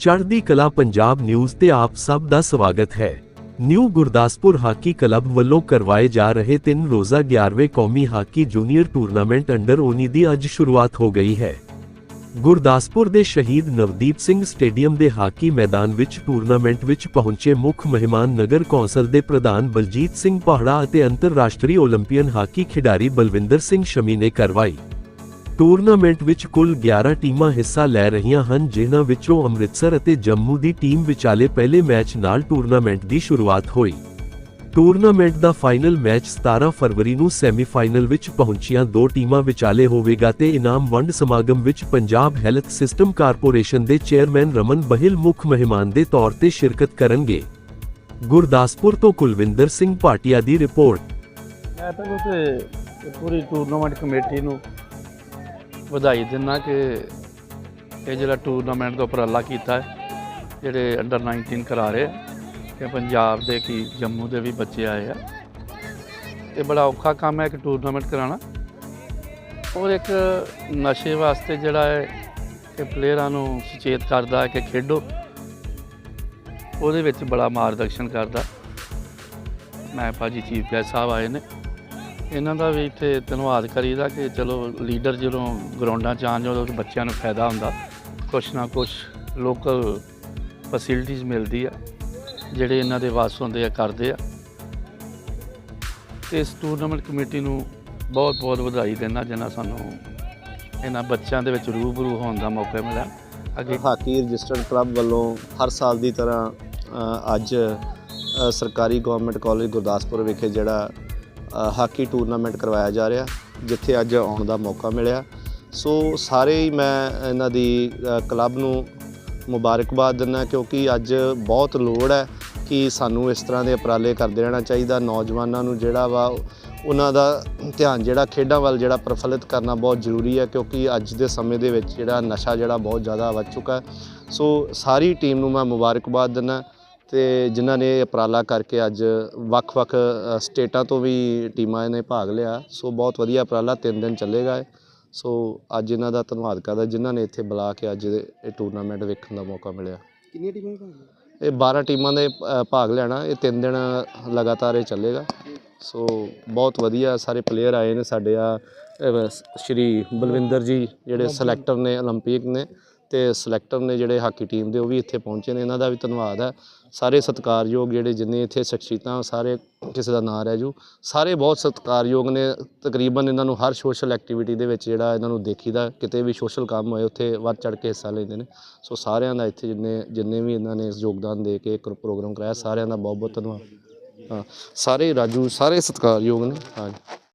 ਚੜ੍ਹਦੀ ਕਲਾ ਪੰਜਾਬ ਨਿਊਜ਼ ਤੇ ਆਪ ਸਭ ਦਾ ਸਵਾਗਤ ਹੈ ਨਿਊ ਗੁਰਦਾਸਪੁਰ ਹਾਕੀ ਕਲੱਬ ਵੱਲੋਂ ਕਰਵਾਏ ਜਾ ਰਹੇ ਤਿੰਨ ਰੋਜ਼ਾ 11ਵੇਂ ਕੌਮੀ ਹਾਕੀ ਜੂਨੀਅਰ ਟੂਰਨਾਮੈਂਟ ਅੰਡਰ 19 ਦੀ ਅੱਜ ਸ਼ੁਰੂਆਤ ਹੋ ਗਈ ਹੈ ਗੁਰਦਾਸਪੁਰ ਦੇ ਸ਼ਹੀਦ ਨਵਦੀਪ ਸਿੰਘ ਸਟੇਡੀਅਮ ਦੇ ਹਾਕੀ ਮੈਦਾਨ ਵਿੱਚ ਟੂਰਨਾਮੈਂਟ ਵਿੱਚ ਪਹੁੰਚੇ ਮੁੱਖ ਮਹਿਮਾਨ ਨਗਰ ਕੌਂਸਲ ਦੇ ਪ੍ਰਧਾਨ ਬਲਜੀਤ ਸਿੰਘ ਪਹਾੜਾ ਅਤੇ ਅੰਤਰਰਾਸ਼ਟਰੀ ਓਲੰਪੀਅਨ ਹਾਕੀ ਖਿਡਾਰੀ ਬਲਵਿੰਦਰ ਸਿੰਘ ਸ਼ਮੀ ਨੇ ਕਰਵਾਈ ਟੂਰਨਾਮੈਂਟ ਵਿੱਚ ਕੁੱਲ 11 ਟੀਮਾਂ ਹਿੱਸਾ ਲੈ ਰਹੀਆਂ ਹਨ, ਜਿਨ੍ਹਾਂ ਵਿੱਚੋਂ ਅੰਮ੍ਰਿਤਸਰ ਅਤੇ ਜੰਮੂ ਦੀ ਟੀਮ ਵਿਚਾਲੇ ਪਹਿਲੇ ਮੈਚ ਨਾਲ ਟੂਰਨਾਮੈਂਟ ਦੀ ਸ਼ੁਰੂਆਤ ਹੋਈ। ਟੂਰਨਾਮੈਂਟ ਦਾ ਫਾਈਨਲ ਮੈਚ 17 ਫਰਵਰੀ ਨੂੰ ਸੈਮੀਫਾਈਨਲ ਵਿੱਚ ਪਹੁੰਚੀਆਂ ਦੋ ਟੀਮਾਂ ਵਿਚਾਲੇ ਹੋਵੇਗਾ ਤੇ ਇਨਾਮ ਵੰਡ ਸਮਾਗਮ ਵਿੱਚ ਪੰਜਾਬ ਹੈਲਥ ਸਿਸਟਮ ਕਾਰਪੋਰੇਸ਼ਨ ਦੇ ਚੇਅਰਮੈਨ ਰਮਨ ਬਹਿਲ ਮੁੱਖ ਮਹਿਮਾਨ ਦੇ ਤੌਰ ਤੇ ਸ਼ਿਰਕਤ ਕਰਨਗੇ। ਗੁਰਦਾਸਪੁਰ ਤੋਂ ਕੁਲਵਿੰਦਰ ਸਿੰਘ ਭਾਟੀਆ ਦੀ ਰਿਪੋਰਟ। ਮੈਂ ਤਾਂ ਉਹ ਪੂਰੀ ਟੂਰਨਾਮੈਂਟ ਕਮੇਟੀ ਨੂੰ ਵਧਾਈ ਦਿੰਦਾ ਕਿ ਇਹ ਜਿਹੜਾ ਟੂਰਨਾਮੈਂਟ ਦਾ ਉਪਰਾਲਾ ਕੀਤਾ ਹੈ, ਜਿਹੜੇ ਅੰਡਰ 19 ਕਰਾ ਰਹੇ ਕਿ ਪੰਜਾਬ ਦੇ ਕੀ ਜੰਮੂ ਦੇ ਵੀ ਬੱਚੇ ਆਏ ਆ। ਇਹ ਬੜਾ ਔਖਾ ਕੰਮ ਹੈ ਇੱਕ ਟੂਰਨਾਮੈਂਟ ਕਰਾਉਣਾ। ਔਰ ਇੱਕ ਨਸ਼ੇ ਵਾਸਤੇ ਜਿਹੜਾ ਹੈ ਕਿ ਪਲੇਅਰਾਂ ਨੂੰ ਸੁਚੇਤ ਕਰਦਾ ਹੈ ਕਿ ਖੇਡੋ। ਉਹਦੇ ਵਿੱਚ ਬੜਾ ਮਾਰਗਦਰਸ਼ਨ ਕਰਦਾ। ਮੈਂ ਭਾਜੀ ਚੀਫ ਗੈਸਟ ਸਾਹਿਬ ਆਏ ਨੇ। ਇਹਨਾਂ ਦਾ ਵੀ ਇੱਥੇ ਧੰਨਵਾਦ ਕਰੀਦਾ ਕਿ ਚਲੋ ਲੀਡਰ ਜਦੋਂ ਗਰਾਊਂਡਾਂ 'ਚ ਆਉਣ ਜਦੋਂ ਬੱਚਿਆਂ ਨੂੰ ਫਾਇਦਾ ਹੁੰਦਾ, ਕੁਛ ਨਾ ਕੁਛ ਲੋਕਲ ਫੈਸਿਲਿਟੀਆਂ ਮਿਲਦੀ ਆ, ਜਿਹੜੇ ਇਹਨਾਂ ਦੇ ਵਾਸ ਹੁੰਦੇ ਆ, ਕਰਦੇ ਆ। ਤੇ ਇਸ ਟੂਰਨਾਮੈਂਟ ਕਮੇਟੀ ਨੂੰ ਬਹੁਤ ਬਹੁਤ ਵਧਾਈ ਦਿੰਦਾ ਜਿਨ੍ਹਾਂ ਸਾਨੂੰ ਇਹਨਾਂ ਬੱਚਿਆਂ ਦੇ ਵਿੱਚ ਰੂਬਰੂ ਹੋਣ ਦਾ ਮੌਕਾ ਮਿਲਿਆ। ਅੱਗੇ ਹਾਕੀ ਰਜਿਸਟਰਡ ਕਲੱਬ ਵੱਲੋਂ ਹਰ ਸਾਲ ਦੀ ਤਰ੍ਹਾਂ ਅੱਜ ਸਰਕਾਰੀ ਗਵਰਨਮੈਂਟ ਕਾਲਜ ਗੁਰਦਾਸਪੁਰ ਵਿਖੇ ਜਿਹੜਾ ਹਾਕੀ ਟੂਰਨਾਮੈਂਟ ਕਰਵਾਇਆ ਜਾ ਰਿਹਾ, ਜਿੱਥੇ ਅੱਜ ਆਉਣ ਦਾ ਮੌਕਾ ਮਿਲਿਆ। ਸੋ ਸਾਰੇ ਹੀ ਮੈਂ ਇਹਨਾਂ ਦੀ ਕਲੱਬ ਨੂੰ ਮੁਬਾਰਕਬਾਦ ਦਿੰਦਾ, ਕਿਉਂਕਿ ਅੱਜ ਬਹੁਤ ਲੋੜ ਹੈ ਕਿ ਸਾਨੂੰ ਇਸ ਤਰ੍ਹਾਂ ਦੇ ਉਪਰਾਲੇ ਕਰਦੇ ਰਹਿਣਾ ਚਾਹੀਦਾ। ਨੌਜਵਾਨਾਂ ਨੂੰ ਜਿਹੜਾ ਵਾ, ਉਹਨਾਂ ਦਾ ਧਿਆਨ ਜਿਹੜਾ ਖੇਡਾਂ ਵੱਲ ਜਿਹੜਾ ਪ੍ਰਫੁੱਲਿਤ ਕਰਨਾ ਬਹੁਤ ਜ਼ਰੂਰੀ ਹੈ, ਕਿਉਂਕਿ ਅੱਜ ਦੇ ਸਮੇਂ ਦੇ ਵਿੱਚ ਜਿਹੜਾ ਨਸ਼ਾ ਜਿਹੜਾ ਬਹੁਤ ਜ਼ਿਆਦਾ ਵੱਧ ਚੁੱਕਾ ਸੋ ਸਾਰੀ ਟੀਮ ਨੂੰ ਮੈਂ ਮੁਬਾਰਕਬਾਦ ਦਿੰਦਾ। ਤੇ ਜਿਨ੍ਹਾਂ ਨੇ ਇਹ ਉਪਰਾਲਾ ਕਰਕੇ ਅੱਜ ਵੱਖ-ਵੱਖ ਅ, ਸਟੇਟਾਂ ਤੋਂ ਵੀ ਟੀਮਾਂ ਨੇ ਭਾਗ ਲਿਆ ਸੋ ਬਹੁਤ ਵਧੀਆ ਉਪਰਾਲਾ ਤਿੰਨ ਦਿਨ ਚੱਲੇਗਾ ਇਹ ਸੋ ਅੱਜ ਇਹਨਾਂ ਦਾ ਧੰਨਵਾਦ ਕਰਦਾ ਜਿਨ੍ਹਾਂ ਨੇ ਇੱਥੇ ਬੁਲਾ ਕੇ ਅੱਜ ਇਹ ਟੂਰਨਾਮੈਂਟ ਵੇਖਣ ਦਾ ਮੌਕਾ ਮਿਲਿਆ ਕਿੰਨੀਆਂ ਟੀਮਾਂ ਭਾਗ ਇਹ 12 ਟੀਮਾਂ ਨੇ ਅ, ਭਾਗ ਲੈਣਾ ਇਹ ਤਿੰਨ ਦਿਨ ਲਗਾਤਾਰ ਇਹ ਚੱਲੇਗਾ ਸੋ ਬਹੁਤ ਵਧੀਆ ਸਾਰੇ ਪਲੇਅਰ ਆਏ ਨੇ ਸਾਡੇ ਆ ਅ, ਸ਼੍ਰੀ ਬਲਵਿੰਦਰ ਜੀ ਜਿਹੜੇ ਸਿਲੈਕਟਰ ਨੇ 올림픽 ਨੇ ਤੇ ਸਿਲੈਕਟਰ ਨੇ ਜਿਹੜੇ ਹਾਕੀ ਟੀਮ ਦੇ ਉਹ ਵੀ ਇੱਥੇ ਪਹੁੰਚੇ ਨੇ। ਇਹਨਾਂ ਦਾ ਵੀ ਧੰਨਵਾਦ ਹੈ। ਸਾਰੇ ਸਤਿਕਾਰਯੋਗ ਜਿਹੜੇ ਜਿੰਨੇ ਇੱਥੇ ਸ਼ਖਸੀਅਤਾਂ, ਸਾਰੇ ਕਿਸੇ ਦਾ ਨਾਂ ਰਹਿ ਜੂ। ਸਾਰੇ ਬਹੁਤ ਸਤਿਕਾਰਯੋਗ ਨੇ। ਤਕਰੀਬਨ ਇਹਨਾਂ ਨੂੰ ਹਰ ਸੋਸ਼ਲ ਐਕਟੀਵਿਟੀ ਦੇ ਵਿੱਚ ਜਿਹੜਾ ਇਹਨਾਂ ਨੂੰ ਦੇਖੀਦਾ, ਕਿਤੇ ਵੀ ਸੋਸ਼ਲ ਕੰਮ ਹੋਏ, ਉੱਥੇ ਵੱਧ ਚੜ ਕੇ ਹਿੱਸਾ ਲੈਂਦੇ ਨੇ। ਸੋ ਸਾਰਿਆਂ ਦਾ ਇੱਥੇ ਜਿੰਨੇ ਜਿੰਨੇ ਵੀ ਇਹਨਾਂ ਨੇ ਯੋਗਦਾਨ ਦੇ ਕੇ ਇੱਕ ਪ੍ਰੋਗਰਾਮ ਕਰਾਇਆ, ਸਾਰਿਆਂ ਦਾ ਬਹੁਤ ਬਹੁਤ ਧੰਨਵਾਦ। ਹਾਂ, ਸਾਰੇ ਰਾਜੂ, ਸਾਰੇ ਸਤਿਕਾਰਯੋਗ ਨੇ। ਹਾਂਜੀ।